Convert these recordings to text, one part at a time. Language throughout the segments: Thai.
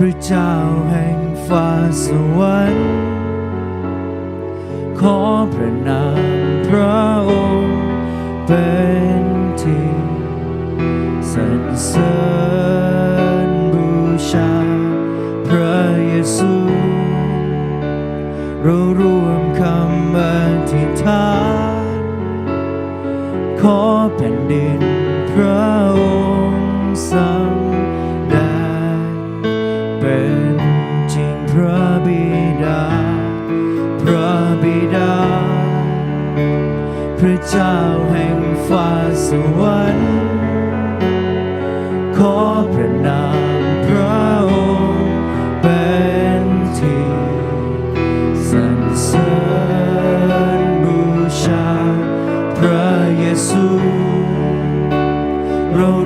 พระเจ้าแห่งฟ้าสวรรค์ขอพระนามพระองค์เป็นที่สรรเสริญบูชา พระเยซูเรารวมคำอธิษฐานขอแผ่นดินพระ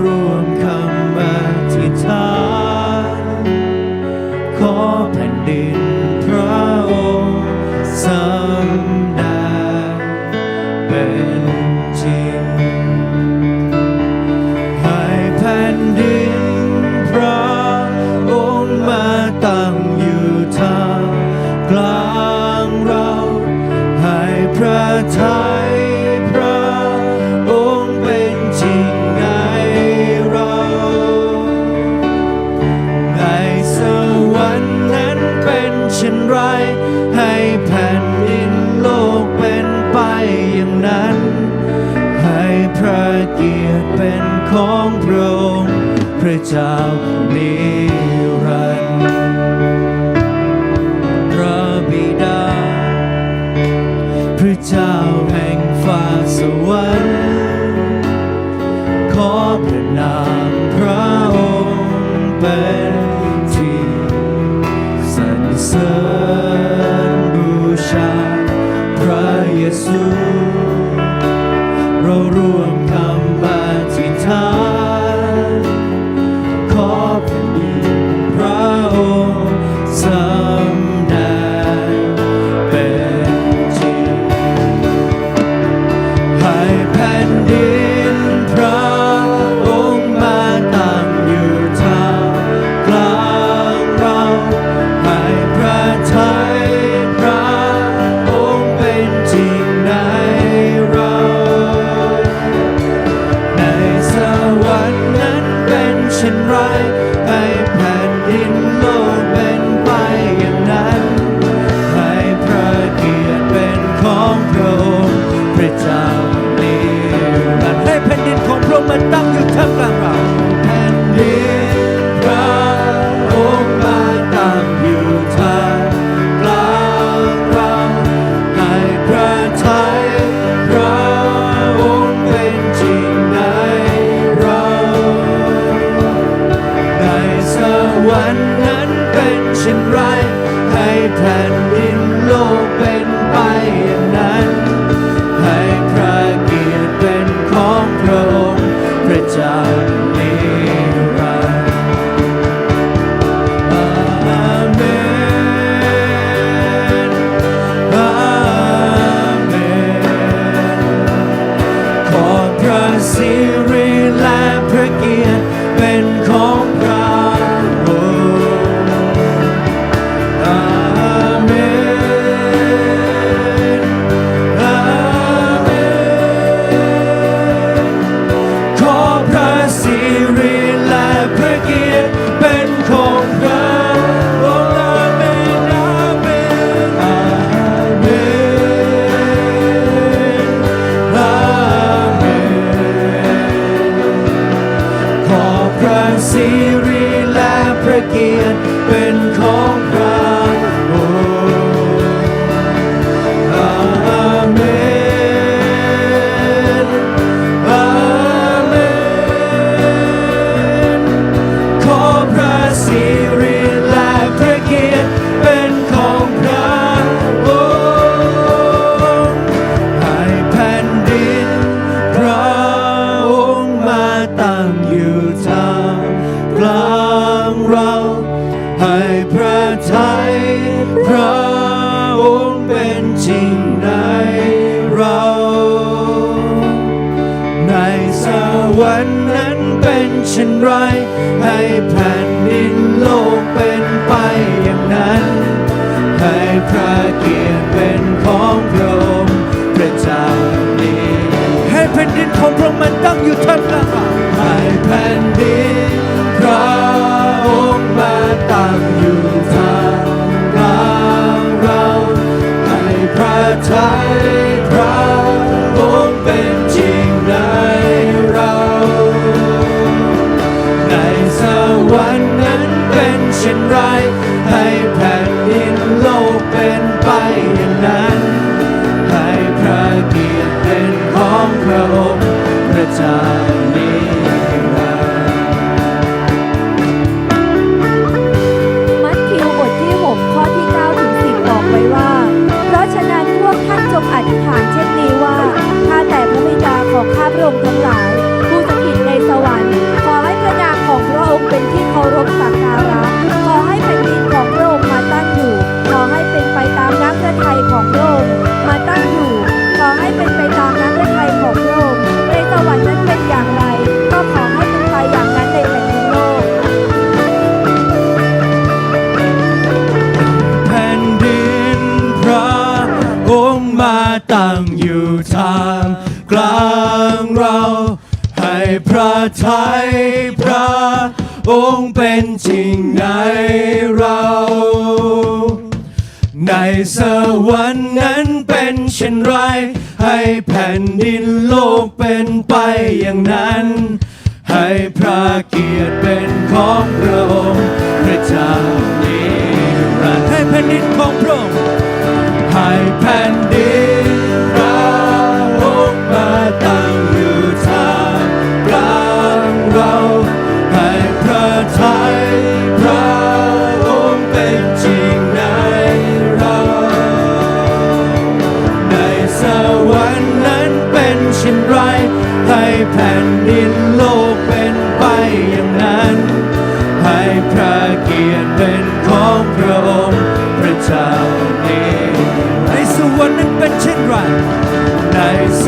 ร่วมคำอธิษฐานขอแผ่นดินพระองค์สำได้เป็นจริงให้แผ่นดิน พระเจ้านิรันดร์พระบิดา พระเจ้าแห่งฟ้าสวรรค์ขอพระนามพระ ขอ ดินโลกเป็นไปอย่างนั้นให้พระเกียรติเป็นของพระองค์พระเจ้านิรันดร์ให้แผ่นดินของพระองค์มันตั้งอยู่ท่ามกลางเรา วรรค์นั้นเป็นเช่นไรให้แผ่นดินโลกเป็น พระองค์เป็นจริงในเรา ในสวรรค์นั้นเป็นเช่นไร ให้แผ่นดินโลกเป็นไปอย่างนั้น เป็นไปอย่างนั้น ให้พระเกียรติเป็นของพระองค์พระเจ้านิ ตั้งอยู่ทามกลางเรา ให้พระทัยพระองค์เป็นจริงในเรา ในสวรรค์นั้นเป็นเช่นไร ให้แผ่นดินโลกเป็นไปอย่างนั้น ให้พระเกียรติเป็นของพระองค์พระเจ้านิรันดร์ให้แผ่นดินของพระองค์ให้แผ่ ในสวรรค์นั้นเป็นเช่นไร ให้แผ่นดินโลกเป็นไปอย่างนั้น ให้พระเกียรติเป็นของพระองค์พระเจ้านี้ในสวรรค์นั้นเป็นเช่นไร ในส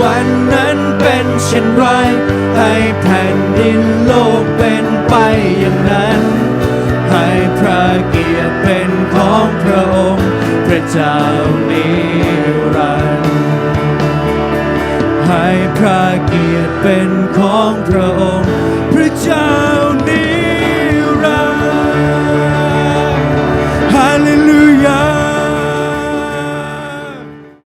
วรรค์นั้นเป็นเช่นไร ให้แผ่นดินโลกเป็นไปอย่างนั้น ให้พระเกียรติเป็นของพระองค์พระเจ้านิ ระเกียรติเป็นของพระองค์ พระเจ้า